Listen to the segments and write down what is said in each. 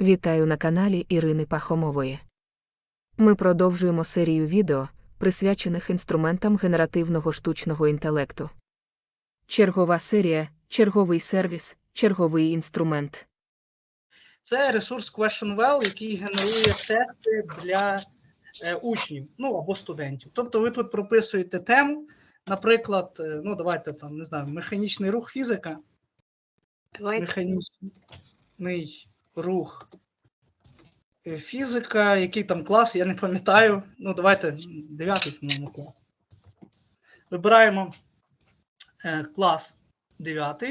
Вітаю на каналі Ірини Пахомової. Ми продовжуємо серію відео, присвячених інструментам генеративного штучного інтелекту. Чергова серія, черговий сервіс, черговий інструмент. Це ресурс QuestionWell, який генерує тести для е, учнів, ну або студентів. Тобто ви тут прописуєте тему, наприклад, е, ну давайте там не знаю, механічний рух фізика, Давайте. механічний рух е, фізика, який там клас, я не пам'ятаю. Ну, давайте 9 по-моєму, клас. Вибираємо е, клас 9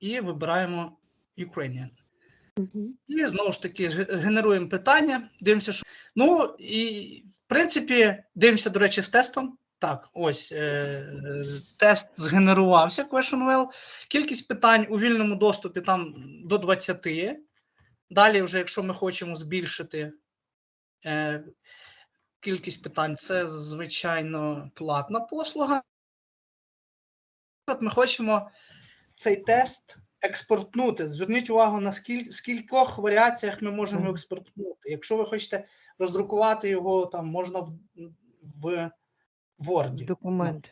і вибираємо Ukrainian. Мгм. І знову ж таки генеруємо питання, дивимося, що. Ну і в принципі, дивимося, до речі, з тестом. Так, ось е, тест згенерувався QuestionWell. Кількість питань у вільному доступі там до 20. Далі, вже, якщо ми хочемо збільшити е, кількість питань, це звичайно платна послуга. Ми хочемо цей тест експортнути. Зверніть увагу, на скіль, скількох варіаціях ми можемо експортнути. Якщо ви хочете роздрукувати його, там можна в, в Word. Документ.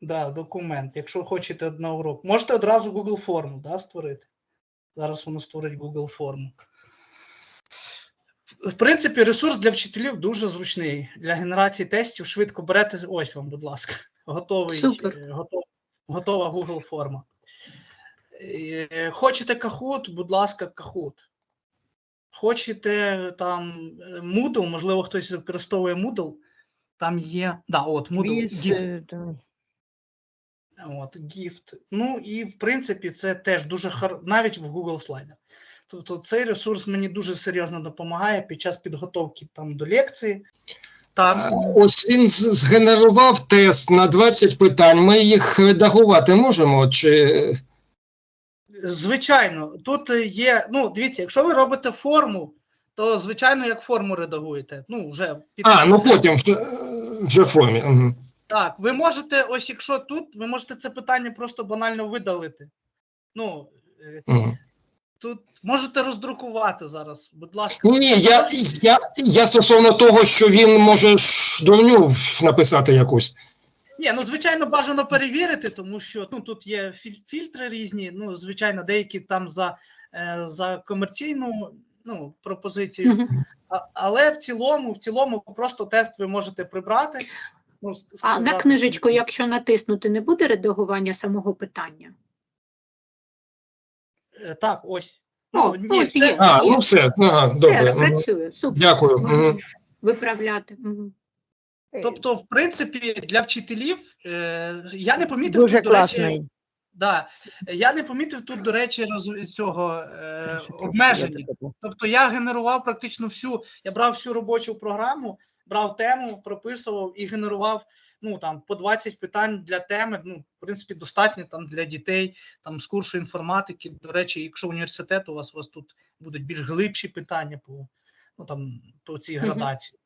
Да, документ. Якщо хочете на урок, можете одразу Google форму да, створити. Зараз воно створить Google форму. В принципі, ресурс для вчителів дуже зручний. Для генерації тестів швидко берете. Ось вам, будь ласка, готовий, е, готов, готова Google форма. Е, Хочете Kahoot, будь ласка, Kahoot. Хочете там е, Moodle, можливо, хтось використовує Moodle. Там є. Да, от Moodle. Квіз. От, гіфт. Ну і в принципі, це теж дуже хар... навіть в Google слайдах. Тобто цей ресурс мені дуже серйозно допомагає під час підготовки там до лекції. Там Ось він згенерував тест на 20 питань. Ми їх редагувати можемо? Чи звичайно, тут є. Ну, дивіться, якщо ви робите форму, то звичайно як форму редагуєте. Ну, вже під а, ну потім вже, вже в формі. Угу. Так, ви можете, ось якщо тут, ви можете це питання просто банально видалити. Ну, е, Угу. тут можете роздрукувати зараз, будь ласка. Ні, ні, я, я, я стосовно того, що він може ж дурню написати якусь. Ні, ну звичайно, бажано перевірити, тому що ну тут є філь- фільтри різні. Ну, звичайно, деякі там за, е, за комерційну ну, пропозицію. Мгм. А, але в цілому, в цілому, просто тест ви можете прибрати. Ну, А на книжечку, якщо натиснути, не буде редагування самого питання? Е, Так, ось. О, ні, ось це- є. А, ну все, ага, Все, добре. мгм. працює, супер. Дякую. Можна Мгм. Виправляти. Мгм. Тобто, в принципі, для вчителів е, я не помітив Дуже тут, до речі, класний. Да, я не помітив тут, до речі, роз, цього е, обмеження. Тобто я генерував практично всю, я брав всю робочу програму, брав тему, прописував і генерував ну там по 20 питань для теми. Ну, в принципі, достатньо там для дітей, там з курсу інформатики. До речі, якщо університет у вас у вас тут будуть більш глибші питання по ну там по цій градації.